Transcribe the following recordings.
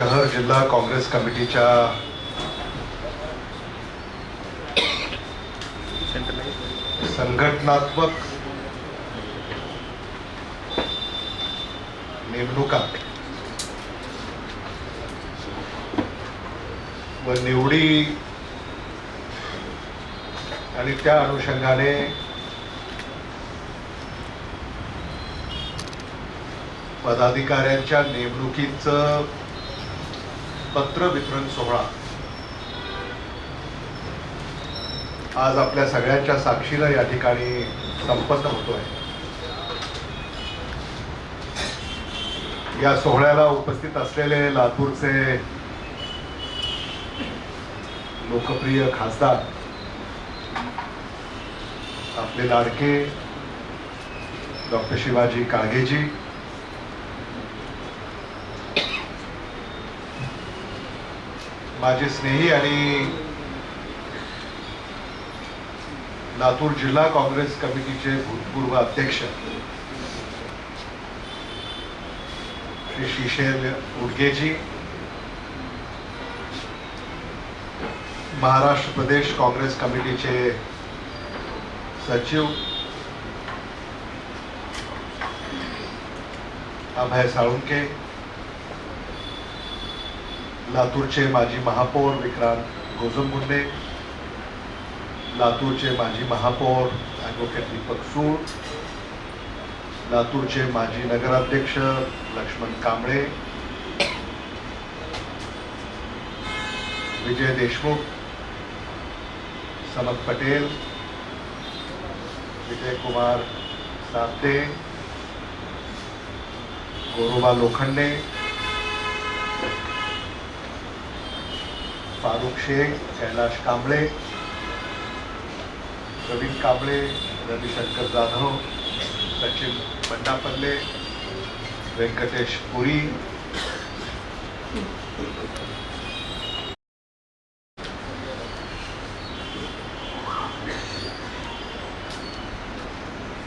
शहर जिल्हा काँग्रेस कमिटीच्या संघटनात्मक नेमणुका व निवडी आणि त्या अनुषंगाने पदाधिकाऱ्यांच्या नेमणुकीचं पत्र वितरण सोहळा. आज आपल्या सगळ्यांच्या साक्षीला या ठिकाणी संपन्न होतोय. या सोहळ्याला उपस्थित असलेले लातूरचे लोकप्रिय खासदार आपले लाडके डॉक्टर शिवाजी काळगेजी माझे स्नेही आणि लातूर जिल्हा काँग्रेस कमिटीचे भूतपूर्व अध्यक्ष श्री शिशेल उडगेजी महाराष्ट्र प्रदेश काँग्रेस कमिटीचे सचिव अभय साळुंके लातूरचे माजी महापौर विक्रांत गोजमगुंडे लातूरचे माजी महापौर ॲडव्होकेट दीपक सूळ लातूरचे माजी नगराध्यक्ष लक्ष्मण कांबळे विजय देशमुख समत पटेल विजय कुमार साते गोरोबा लोखंडे फारुख शेख कैलाश कांबळे प्रवीण कांबळे रविशंकर जाधव सचिन बंडापल्ले व्यंकटेश पुरी.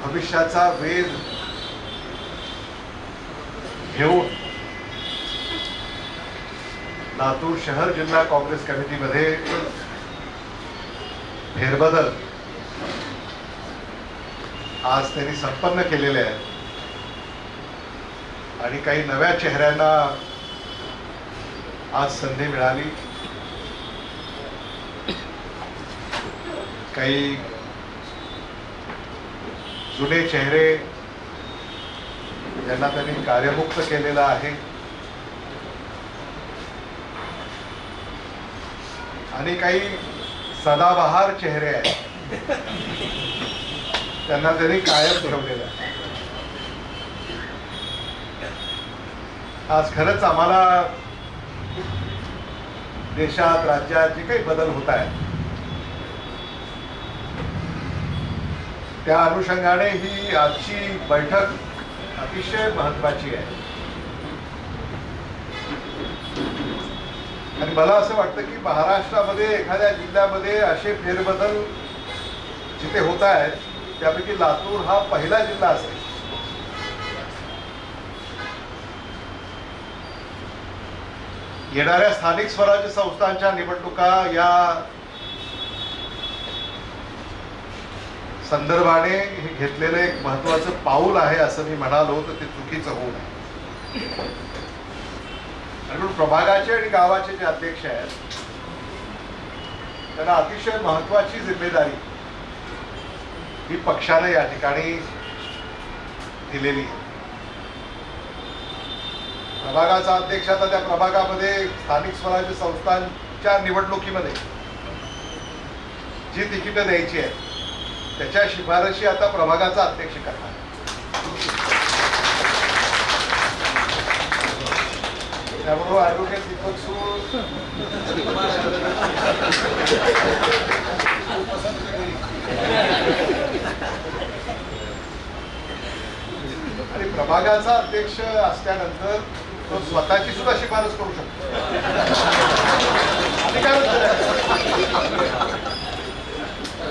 भविष्याचा वेध घेऊन लातूर शहर जिल्हा काँग्रेस कमिटीमध्ये फेरबदल आज त्यांनी संपन्न केलेले आहेत. आणि काही नव्या चेहऱ्यांना आज संधी मिळाली. काही जुने चेहरे ज्यांना त्यांनी कार्यमुक्त केलेलं आहे. आणि काही सदाबहार चेहरे आहेत. त्यांना त्यांनी कायम ठेवलेलं आहे. आज खरंच आम्हाला देशात राज्यात जे काही बदल होत आहेत त्या अनुषंगाने ही आजची बैठक अतिशय महत्वाची आहे. आणि मला असं वाटतं की महाराष्ट्रामध्ये एखाद्या जिल्ह्यामध्ये असे फेरबदल जिथे होत आहेत त्यापैकी लातूर हा पहिला जिल्हा असेल. येणाऱ्या स्थानिक स्वराज्य संस्थांच्या निवडणुका या संदर्भाने हे घेतलेलं एक महत्वाचं पाऊल आहे असं मी म्हणालो तर ते चुकीचं होऊ नये. म्हणून प्रभागाचे आणि गावाचे जे अध्यक्ष आहेत त्यांना अतिशय महत्वाची जिम्मेदारी ही पक्षाने या ठिकाणी दिलेली आहे. प्रभागाचा अध्यक्ष आता त्या प्रभागामध्ये स्थानिक स्वराज्य संस्थांच्या निवडणुकीमध्ये जी तिकीटं द्यायची आहेत त्याच्या शिफारशी आता प्रभागाचा अध्यक्ष करणार त्याबरोबर ॲडव्होकेट दीपक आणि प्रभागाचा अध्यक्ष असल्यानंतर तो स्वतःची सुद्धा शिफारस करू शकतो. अधिकारच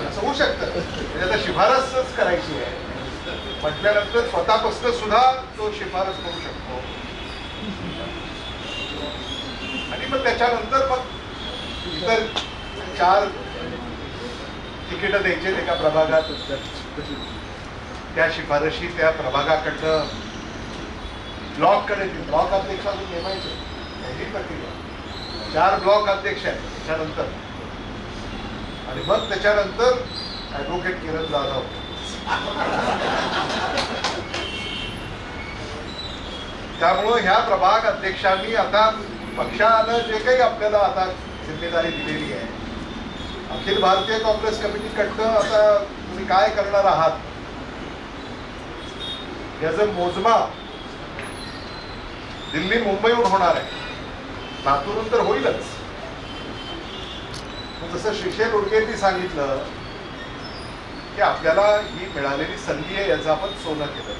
असं होऊ शकतं. म्हणजे आता शिफारसच करायची आहे. म्हटल्यानंतर स्वतःपासून सुद्धा तो शिफारस करू शकतो. आणि मग त्याच्यानंतर मग इतर चार तिकीट द्यायचे एका प्रभागात. त्या शिफारशी त्या प्रभागाकडनं ब्लॉककडे ब्लॉक अध्यक्ष अजून नेमायचे. त्याची प्रक्रिया. चार ब्लॉक अध्यक्ष आहेत त्याच्यानंतर. आणि मग त्याच्यानंतर ऍडव्होकेट किरण जाधव. त्यामुळं ह्या प्रभाग अध्यक्षांनी आता पक्षानं जे काही आपल्याला आता जिम्मेदारी दिलेली आहे. अखिल भारतीय काँग्रेस कमिटीकडनं आता तुम्ही काय करणार आहात? याचं मोजमाप दिल्ली मुंबईहून होणार आहे. लातूरून तर होईलच. जसं शिक्षण उडकेंनी सांगितलं की आपल्याला ही मिळालेली संधी आहे याचं आपण सोनं केलं.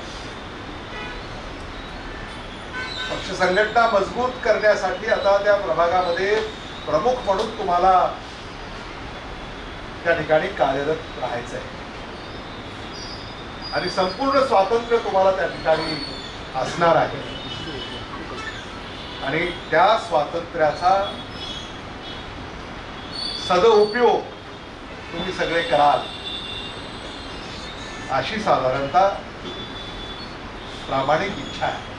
पक्ष संघटना मजबूत करण्यासाठी आता त्या प्रभागामध्ये प्रमुख म्हणून तुम्हाला त्या ठिकाणी कार्यरत राहायचं आहे आणि संपूर्ण स्वातंत्र्य तुम्हाला त्या ठिकाणी असणार आहे. आणि त्या स्वातंत्र्याचा सदउपयोग तुम्ही सगळे कराल अशी साधारणतः प्रामाणिक इच्छा आहे.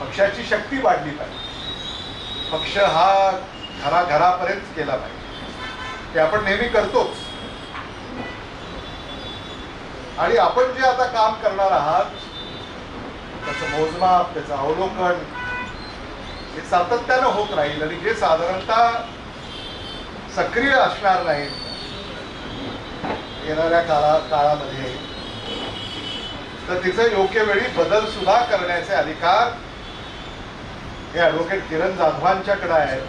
पक्षाची शक्ती वाढली पाहिजे. पक्ष हा घराघरापर्यंत केला पाहिजे. ते आपण नेहमी करतोच. आणि आपण जे आता काम करणार आहात त्याचं मोजमाप त्याचं अवलोकन हे सातत्यानं होत राहील आणि जे साधारणतः सक्रिय असणार नाहीत. येणाऱ्या काळा काळामध्ये. तर तिचं योग्य वेळी बदल सुद्धा करण्याचे अधिकार हे ॲडव्होकेट किरण जाधवांच्याकडे आहेत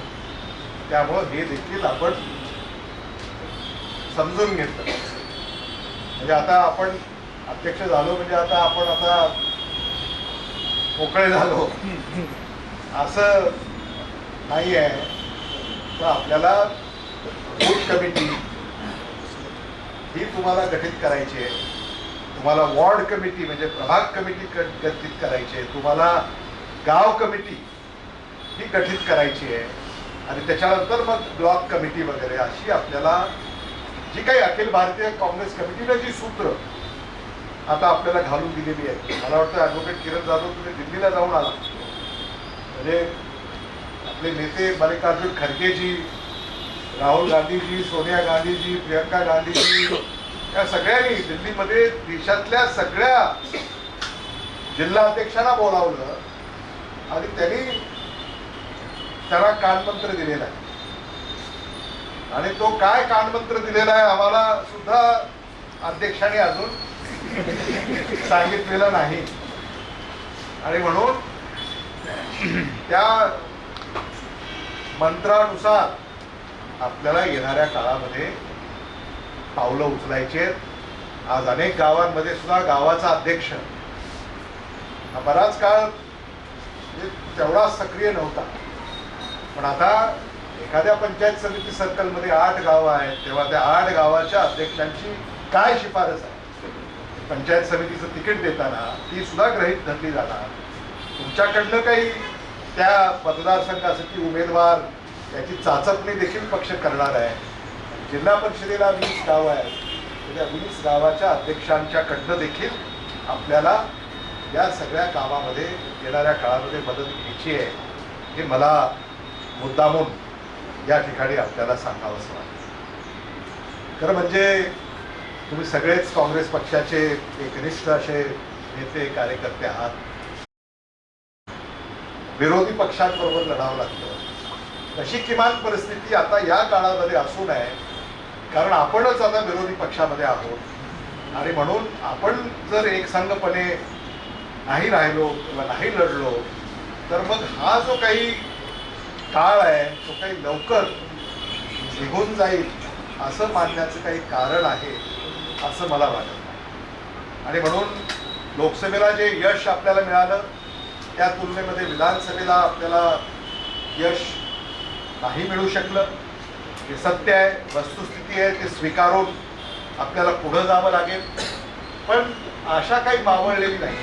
त्यामुळं हे देखील आपण समजून घेतलं. म्हणजे आता आपण अध्यक्ष झालो म्हणजे आता आपण आता मोकळे झालो. असं नाही आहे. तर आपल्याला बूथ कमिटी ही तुम्हाला गठीत करायची आहे. तुम्हाला वॉर्ड कमिटी म्हणजे प्रभाग कमिटी गठीत करायची आहे. तुम्हाला गाव कमिटी ही गठीत करायची आहे. आणि त्याच्यानंतर मग ब्लॉक कमिटी वगैरे अशी आपल्याला जी काही अखिल भारतीय काँग्रेस कमिटीनं जी सूत्र आता आपल्याला घालून दिलेली आहे. मला वाटतं ॲडव्होकेट किरण जाधव तुम्ही दिल्लीला जाऊन आला. म्हणजे आपले नेते मल्लिकार्जुन खरगेजी राहुल गांधीजी सोनिया गांधीजी प्रियंका गांधीजी या सगळ्यांनी दिल्लीमध्ये देशातल्या सगळ्या जिल्हा अध्यक्षांना बोलावलं. आणि त्यांनी त्याला कानमंत्र दिलेला आहे. आणि तो काय कानमंत्र दिलेला आहे आम्हाला सुद्धा अध्यक्षाने अजून सांगितलेलं नाही. आणि म्हणून त्या मंत्रानुसार आपल्याला येणाऱ्या काळामध्ये पावलं उचलायचे आज अनेक गावांमध्ये सुद्धा गावाचा अध्यक्ष. हा बराच काळ म्हणजे तेवढा सक्रिय नव्हता. पण आता एखाद्या पंचायत समिती सर्कलमध्ये आठ गावं आहेत तेव्हा त्या आठ गावाच्या अध्यक्षांची काय शिफारस आहे? पंचायत समितीचं तिकीट देताना ती सुद्धा ग्रहित धरली जाणार. तुमच्याकडनं काही त्या मतदारसंघासाठी उमेदवार याची चाचपणी देखील पक्ष करणार आहे. जिल्हा परिषदेला वीस गावं आहेत. त्या वीस गावाच्या अध्यक्षांच्याकडनं देखील आपल्याला या सगळ्या कामामध्ये येणाऱ्या काळामध्ये मदत घ्यायची आहे. हे मला मुद्दामून या ठिकाणी आपल्याला सांगावंसं वाटतं. खरं म्हणजे तुम्ही सगळेच काँग्रेस पक्षाचे एकनिष्ठ असे नेते कार्यकर्ते आहात. विरोधी पक्षांबरोबर लढावं लागतं. तशी किमान परिस्थिती आता या काळामध्ये असू नये कारण आपणच आता विरोधी पक्षामध्ये आहोत. आणि म्हणून आपण जर एकसंघपणे नाही राहिलो किंवा नाही लढलो तर मग हा जो काही काळ आहे तो काही लवकर निघून जाईल असं मानण्याचं काही कारण आहे असं मला वाटत. आणि म्हणून लोकसभेला जे यश आपल्याला मिळालं त्या तुलनेमध्ये विधानसभेला आपल्याला यश नाही मिळू शकलं. हे सत्य आहे वस्तुस्थिती आहे ते स्वीकारून आपल्याला पुढं जावं लागेल. पण आशा काही मावळलेली नाही.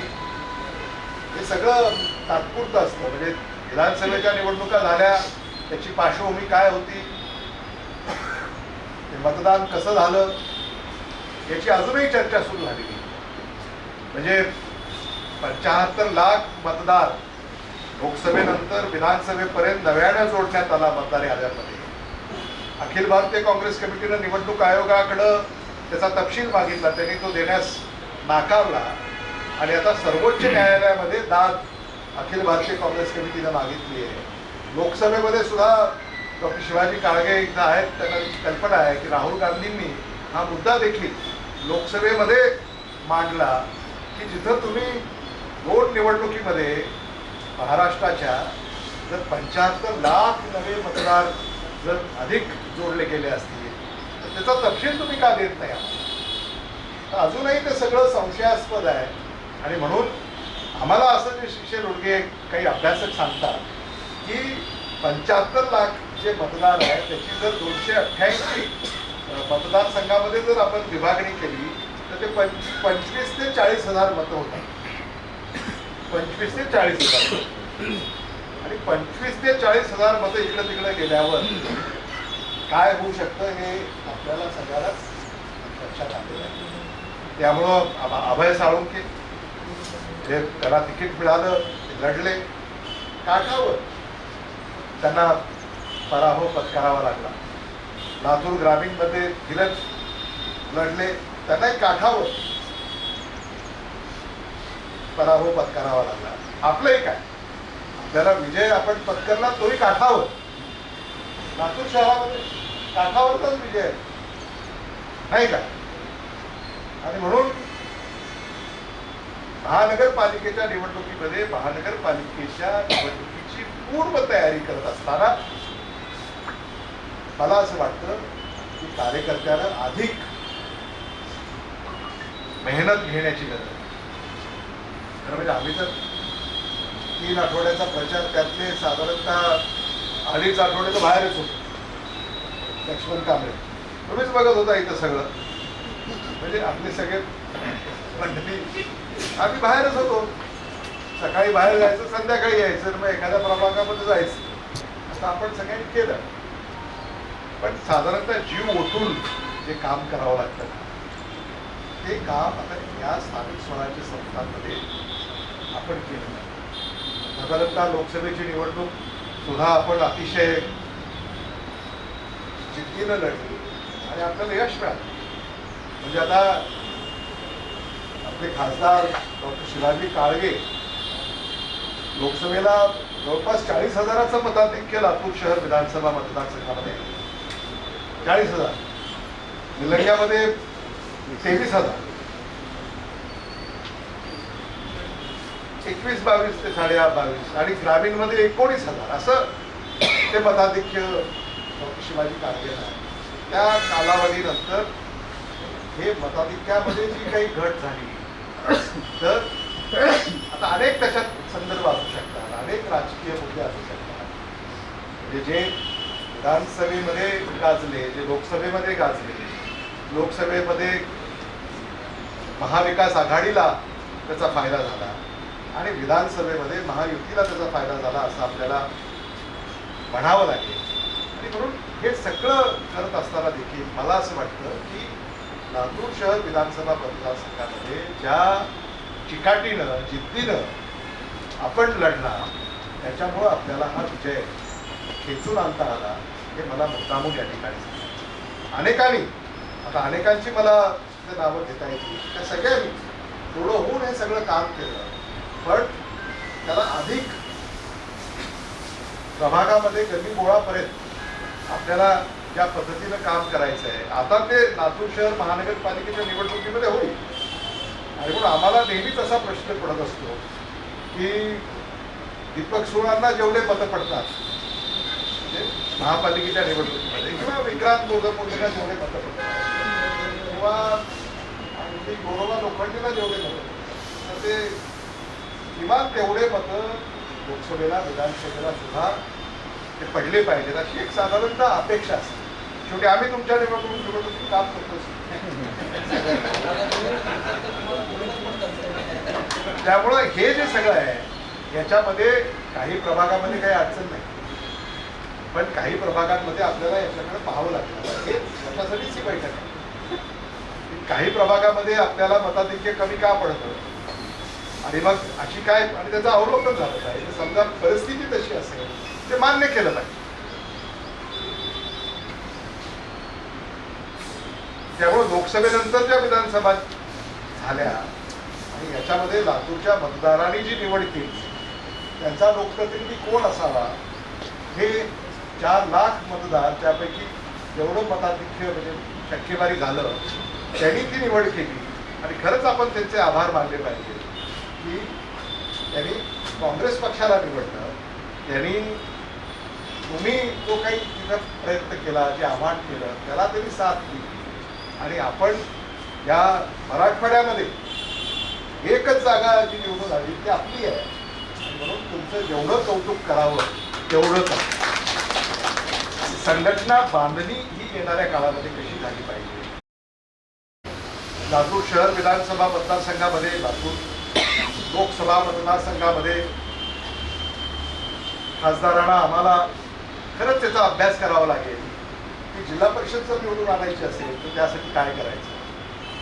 हे सगळं तात्पुरतं असतं. म्हणजे विधानसभेच्या निवडणुका झाल्या त्याची पार्श्वभूमी काय होती? ते मतदान कसं झालं? याची अजूनही चर्चा सुरू झालेली म्हणजे पंचाहत्तर लाख मतदार लोकसभेनंतर विधानसभेपर्यंत नव्यानं जोडण्यात आला मतदार याद्यांमध्ये अखिल भारतीय काँग्रेस कमिटीनं निवडणूक आयोगाकडं त्याचा तपशील मागितला. त्यांनी तो देण्यास नाकारला. आणि आता सर्वोच्च न्यायालयामध्ये दाद अखिल भारतीय काँग्रेस कमिटीनं मागितली आहे. लोकसभेमध्ये सुद्धा डॉक्टर शिवाजी काळगे इथं आहेत त्यांना कल्पना आहे की राहुल गांधींनी हा मुद्दा देखील लोकसभेमध्ये मांडला की जिथं तुम्ही दोन निवडणुकीमध्ये महाराष्ट्राच्या जर पंच्याहत्तर लाख नवे मतदार जर अधिक जोडले गेले असतील तर त्याचा तपशील तुम्ही का देत नाही तर अजूनही ते सगळं संशयास्पद आहे. आणि म्हणून आम्हाला असं जे शिक्षे रोडगे काही अभ्यासक सांगतात की पंच्याहत्तर लाख जे मतदार आहे त्याची जर दोनशे अठ्ठ्याऐंशी मतदारसंघामध्ये जर आपण विभागणी केली तर ते पंच पंचवीस ते चाळीस हजार मतं होतात. पंचवीस ते चाळीस हजार आणि पंचवीस ते चाळीस हजार मतं इकडं तिकडं गेल्यावर काय होऊ शकतं हे आपल्याला सगळ्यालाच लक्षात आलेलं आहे. त्यामुळं अभय साळुंके जे त्याला तिकीट मिळालं लढले. काठावर त्यांना पराभव पत्करावा लागला. लातूर ग्रामीणमध्ये धीरज लढले. त्यांनाही काठावर पराभव पत्करावा लागला. आपलंही काय? आपल्याला विजय आपण पत्करला तोही काठावर लातूर शहरामध्ये काठावरचाच विजय नाही का? आणि म्हणून महानगरपालिकेच्या निवडणुकीमध्ये महानगरपालिकेच्या निवडणुकीची पूर्व तयारी करत असताना मला असं वाटतं की कार्यकर्त्यानं अधिक मेहनत घेण्याची गरज खरं म्हणजे आम्ही तर तीन आठवड्याचा प्रचार त्यातले साधारणतः अडीच आठवडे तर बाहेरच होतो. लक्ष्मण कांबळे. तुम्हीच बघत होता इथं सगळं. म्हणजे आपले सगळे मंडळी आम्ही बाहेरच होतो. सकाळी बाहेर जायचं संध्याकाळी यायचं मग एखाद्या प्रभागामध्ये जायचं. असं आपण सगळ्यांनी केलं. पण साधारणतः जीव ओतून जे काम करावं लागतं ते काम आता या स्थानिक स्वराज्य संस्थांमध्ये आपण केलं नाही. साधारणतः लोकसभेची निवडणूक सुद्धा आपण अतिशय जिद्दीनं लढली आणि आपल्याला यश मिळालं. म्हणजे आता आपले खासदार डॉक्टर शिवाजी काळगे लोकसभेला जवळपास चाळीस हजाराचं मताधिक्य लातूर शहर विधानसभा मतदारसंघामध्ये. चाळीस हजार. निलंग्यामध्ये तेवीस हजार. एकवीस बावीस ते साडे बावीस. आणि ग्रामीणमध्ये एकोणीस हजार. असं ते मताधिक्य डॉक्टर शिवाजी काळगे आहे. त्या कालावधीनंतर हे मताधिक्यामध्ये जी काही घट झाली तर आता अनेक त्याच्यात संदर्भ असू शकतात अनेक राजकीय मुद्दे असू शकतात. म्हणजे जे विधानसभेमध्ये गाजले जे लोकसभेमध्ये गाजले लोकसभेमध्ये महाविकास आघाडीला त्याचा फायदा झाला आणि विधानसभेमध्ये महायुतीला त्याचा फायदा झाला असं आपल्याला म्हणावं लागेल. आणि म्हणून हे सगळं करत असताना देखील मला असं वाटतं की लातूर शहर विधानसभा मतदारसंघामध्ये ज्या चिकाटीनं जिद्दीनं आपण लढला त्याच्यामुळं आपल्याला हा विजय खेचून आणता आला हे मला मुद्दामून या ठिकाणी सांगायचं. अनेकांनी आता अनेकांची मला नावं घेता येतील त्या सगळ्यांनी थोडं होऊन हे सगळं काम केलं पण त्याला अधिक प्रभागामध्ये गल्ली गोळापर्यंत आपल्याला ज्या पद्धतीनं काम करायचं आहे आता ते लातूर शहर महानगरपालिकेच्या निवडणुकीमध्ये होईल. आणि म्हणून आम्हाला नेहमीच असा प्रश्न पडत असतो की दीपक सुळांना जेवढे मतं पडतात म्हणजे महापालिकेच्या निवडणुकीमध्ये किंवा विक्रांत मोदमुंडेला जेवढे मतं पडतात किंवा आणखी गोरोबा लोखंडेला जेवढे मतं पडतात तर ते किमान तेवढे मतं लोकसभेला विधानसभेला सुद्धा ते पडले पाहिजेत. अशी एक साधारणतः अपेक्षा असते. शेवटी आम्ही तुमच्या निवडणूक निवडणुकीत काम करतो. त्यामुळं हे जे सगळं आहे याच्यामध्ये काही प्रभागामध्ये काही अडचण नाही. पण काही प्रभागांमध्ये आपल्याला याच्याकडे पाहावं लागतं. हे त्याच्यासाठीच ही बैठक आहे. की काही प्रभागामध्ये आपल्याला मताधिक्य कमी का पडतं? आणि मग अशी काय आणि त्याचं अवलोकन झालं. पाहिजे समजा परिस्थिती तशी असेल ते मान्य केलं पाहिजे. त्यामुळे लोकसभेनंतर ज्या विधानसभा झाल्या आणि याच्यामध्ये लातूरच्या मतदारांनी जी निवड केली त्यांचा लोकप्रतिनिधी कोण असावा? हे चार लाख मतदार त्यापैकी जेवढं मताधिक्य म्हणजे टक्केवारी झालं त्यांनी ती निवड केली. आणि खरंच आपण त्यांचे आभार मानले पाहिजे की त्यांनी काँग्रेस पक्षाला निवडलं. त्यांनी तुम्ही जो काही तिथं प्रयत्न केला जे आव्हान केलं त्याला त्यांनी साथ दिली. आणि आपण या मराठवाड्यामध्ये एकच जागा जी निवडून आली ती आपली आहे. म्हणून तुमचं जेवढं कौतुक करावं तेवढंच संघटना बांधणी ही येणाऱ्या काळामध्ये कशी झाली पाहिजे? लातूर शहर विधानसभा मतदारसंघामध्ये लातूर लोकसभा मतदारसंघामध्ये खासदारांना आम्हाला खरंच त्याचा अभ्यास करावा लागेल. की जिल्हा परिषद जर निवडून आणायची असेल तर त्यासाठी काय करायचं?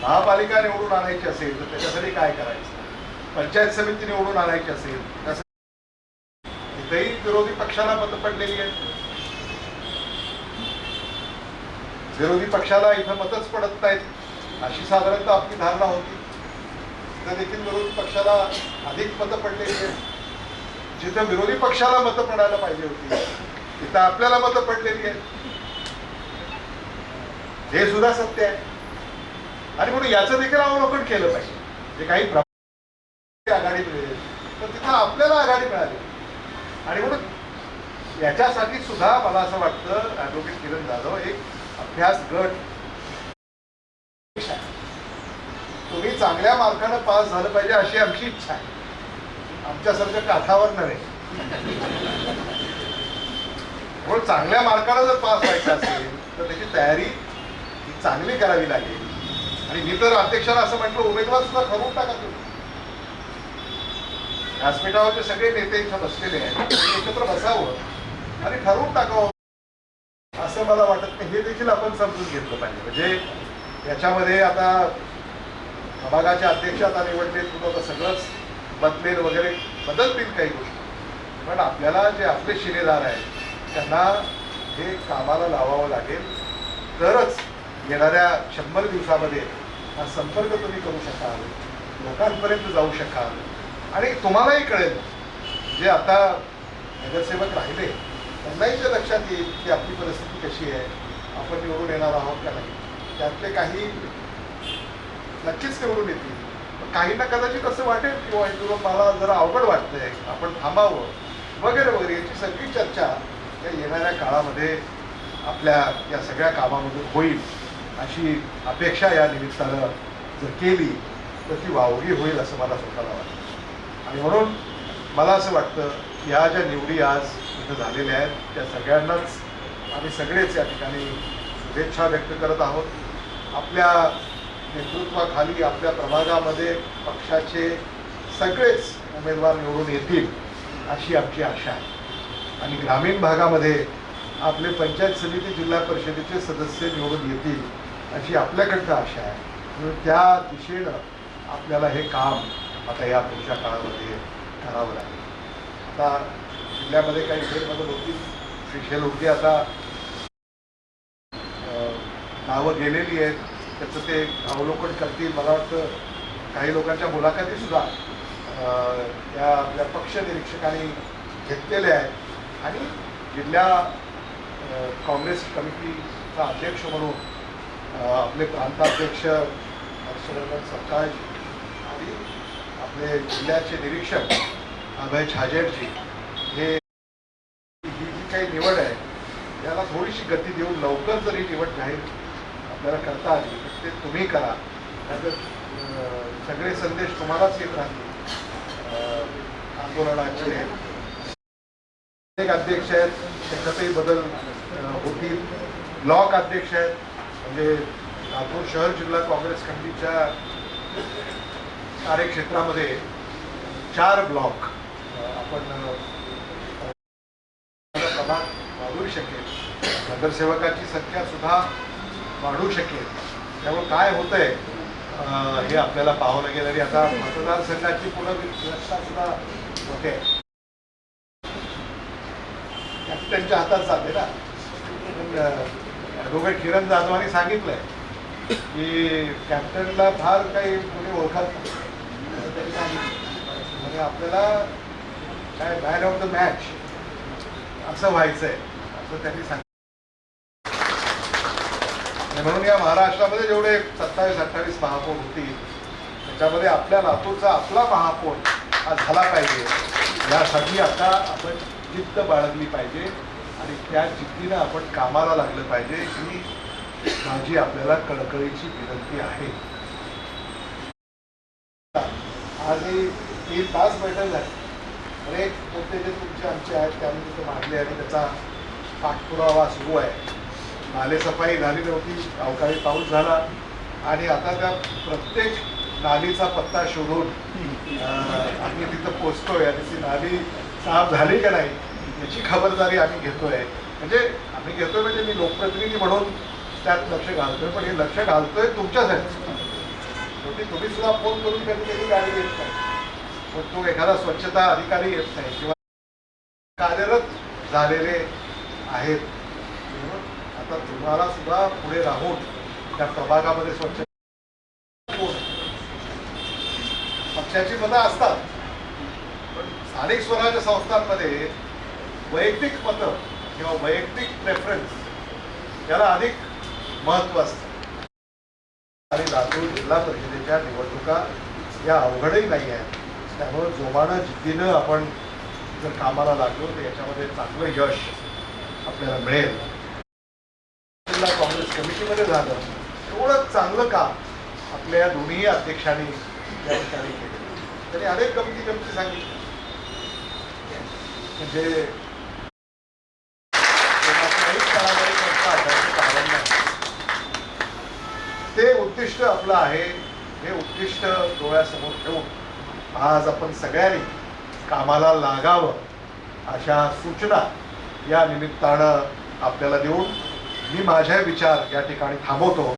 महापालिका निवडून आणायची असेल तर त्याच्यासाठी काय करायचं? पंचायत समिती निवडून आणायची असेल त्यासाठी इथेही विरोधी पक्षाला मतं पडलेली आहेत. विरोधी पक्षाला इथं मतच पडत नाहीत अशी साधारणतः आपली धारणा होती. तर देखील विरोधी पक्षाला अधिक मतं पडलेली आहेत. जिथं विरोधी पक्षाला मतं पडायला पाहिजे होती तिथं आपल्याला मतं पडलेली आहेत. हे सुद्धा सत्य आहे. आणि म्हणून याचं देखील अवलोकन केलं पाहिजे. जे काही आघाडी मिळेल तर तिथं आपल्याला आघाडी मिळाली. आणि म्हणून याच्यासाठी सुद्धा मला असं वाटतं ॲडव्होकेट किरण जाधव एक अभ्यास गट. तुम्ही चांगल्या मार्कानं पास झालं पाहिजे अशी आमची इच्छा आहे. आमच्यासारख्या काठावर नव्हे. म्हणून चांगल्या मार्कानं जर पास व्हायचं असेल तर त्याची तयारी चांगली करावी लागेल. आणि मी तर अध्यक्षाला असं म्हटलं उमेदवार सुद्धा ठरवून टाका तुम्ही. व्यासपीठावरचे सगळे नेते इथं बसलेले आहेत. एकत्र बसावं आणि ठरवून टाकावं. असं मला वाटत नाही. हे देखील आपण समजून घेतलं पाहिजे. म्हणजे याच्यामध्ये आता विभागाचे अध्यक्ष आता निवडले तुला आता सगळंच बदलेल वगैरे बदलतील काही गोष्टी. पण आपल्याला जे आपले शिलेदार आहेत त्यांना हे कामाला लावावं लागेल. तरच येणाऱ्या शंभर दिवसामध्ये हा संपर्क तुम्ही करू शकाल लोकांपर्यंत जाऊ शकाल. आणि तुम्हालाही कळेल जे आता नगरसेवक राहिले त्यांनाही जे लक्षात येईल की आपली परिस्थिती कशी आहे आपण निवडून येणार आहोत का नाही त्यातले काही नक्कीच निवडून येतील. पण काहींना कदाचित असं वाटेल किंवा किंवा मला जरा अवघड वाटतंय आपण थांबावं. वगैरे वगैरे याची सगळी चर्चा या येणाऱ्या काळामध्ये आपल्या या सगळ्या कामामधून होईल. अशी अपेक्षा या निमित्तानं जर केली तर ती वावगी होईल असं मला स्वतःला वाटतं. आणि म्हणून मला असं वाटतं की ह्या ज्या निवडी आज इथं झालेल्या आहेत त्या सगळ्यांनाच आम्ही सगळेच या ठिकाणी शुभेच्छा व्यक्त करत आहोत. आपल्या नेतृत्वाखाली आपल्या प्रभागामध्ये पक्षाचे सगळेच उमेदवार निवडून येतील अशी आमची आशा आहे. आणि ग्रामीण भागामध्ये आपले पंचायत समिती जिल्हा परिषदेचे सदस्य निवडून येतील अशी आपल्याकडनं आशा आहे. म्हणून त्या दिशेनं आपल्याला हे काम आता या पुढच्या काळामध्ये करावं लागेल. आता जिल्ह्यामध्ये काही फेरबदल होती श्री होती आता नावं गेलेली आहेत. त्याचं ते अवलोकन करतील. मला वाटतं काही लोकांच्या मुलाखतीसुद्धा सुद्धा त्या आपल्या पक्ष निरीक्षकांनी घेतलेल्या आहेत. आणि जिल्हा काँग्रेस कमिटीचा अध्यक्ष म्हणून आपले प्रांताध्यक्ष हर्षवर्धन सरकार आणि आपले जिल्ह्याचे निरीक्षक अभय छाजेडजी हे ही जी काही निवड आहे याला थोडीशी गती देऊन लवकर जर ही निवड जाहीर आपल्याला करता आली तर ते तुम्ही करा. त्यात सगळे संदेश तुम्हालाच येत राहतील. आंदोलनाचे अनेक अध्यक्ष आहेत त्याच्यातही बदल होतील. ब्लॉक अध्यक्ष आहेत म्हणजे लातूर शहर जिल्हा काँग्रेस कमिटीच्या कार्यक्षेत्रामध्ये चार ब्लॉक आपण प्रभाग वाढू शकेल. नगरसेवकाची संख्या सुद्धा वाढू शकेल. त्यामुळे काय होतंय हे आपल्याला पाहावं लागेल. आणि आता मतदारसंघाची पुनर्व्यवस्था सुद्धा होते. कॅप्टनच्या हातात जाते ना पण, ॲडव्होकेट किरण जाधवांनी सांगितलंय की कॅप्टनला फार काही कोणी ओळखत त्यांनी म्हणजे आपल्याला काय मॅन ऑफ द मॅच असं व्हायचंय असं त्यांनी सांगितलं. म्हणून या महाराष्ट्रामध्ये जेवढे सत्तावीस अठ्ठावीस महापौर होतील त्याच्यामध्ये आपल्या लातूरचा आपला महापौर हा झाला पाहिजे. यासाठी आता आपण जिद्द बाळगली पाहिजे. आणि त्या जिद्दीनं आपण कामाला लागलं पाहिजे ही माझी आपल्याला कळकळीची विनंती आहे. आणि ही तीन तास बैठक झाली. अनेक मुद्दे जे तुमचे आमचे आहेत ते मांडले आणि त्याचा पाठपुरावा सुरू आहे. नालेसफाई झाली नव्हती अवकाळी पाऊस झाला. आणि आता त्या प्रत्येक नालीचा पत्ता शोधून आम्ही तिथं पोचतोय. आणि ती नाली साफ झाली का नाही याची खबरदारी आम्ही घेतोय. म्हणजे आम्ही घेतोय म्हणजे मी लोकप्रतिनिधी म्हणून त्यात लक्ष घालतोय पण हे लक्ष घालतोय तुमच्यासाठी. शेवटी तुम्ही सुद्धा फोन करून कधी कधी गाडी येत नाही. पण तो एखादा स्वच्छता अधिकारी येत नाही किंवा कार्यरत झालेले आहेत. आता तुम्हाला सुद्धा पुढे राहून त्या प्रभागामध्ये स्वच्छ पक्षाची मतं असतात. पण स्थानिक स्वराज्य संस्थांमध्ये वैयक्तिक मतं किंवा वैयक्तिक प्रेफरन्स याला अधिक महत्त्व असतं. आणि लातूर जिल्हा परिषदेच्या निवडणुका या अवघडही नाही आहेत. त्यामुळे जोमानं जिद्दीनं आपण जर कामाला लागलो तर याच्यामध्ये चांगलं यश आपल्याला मिळेल. जिल्हा काँग्रेस कमिटीमध्ये झालं एवढं चांगलं काम आपल्या दोन्ही अध्यक्षांनी या ठिकाणी केलं. त्यांनी अनेक कमिटी कमिटी सांगितली. म्हणजे कोणाच्याही काळामध्ये त्यांचं असायचं कारण नाही ते उद्दिष्ट आपलं आहे हे उद्दिष्ट डोळ्यासमोर ठेवून आज आपण सगळ्यांनी कामाला लागावं अशा सूचना या निमित्तानं आपल्याला देऊन मी माझे विचार या ठिकाणी थांबवतो.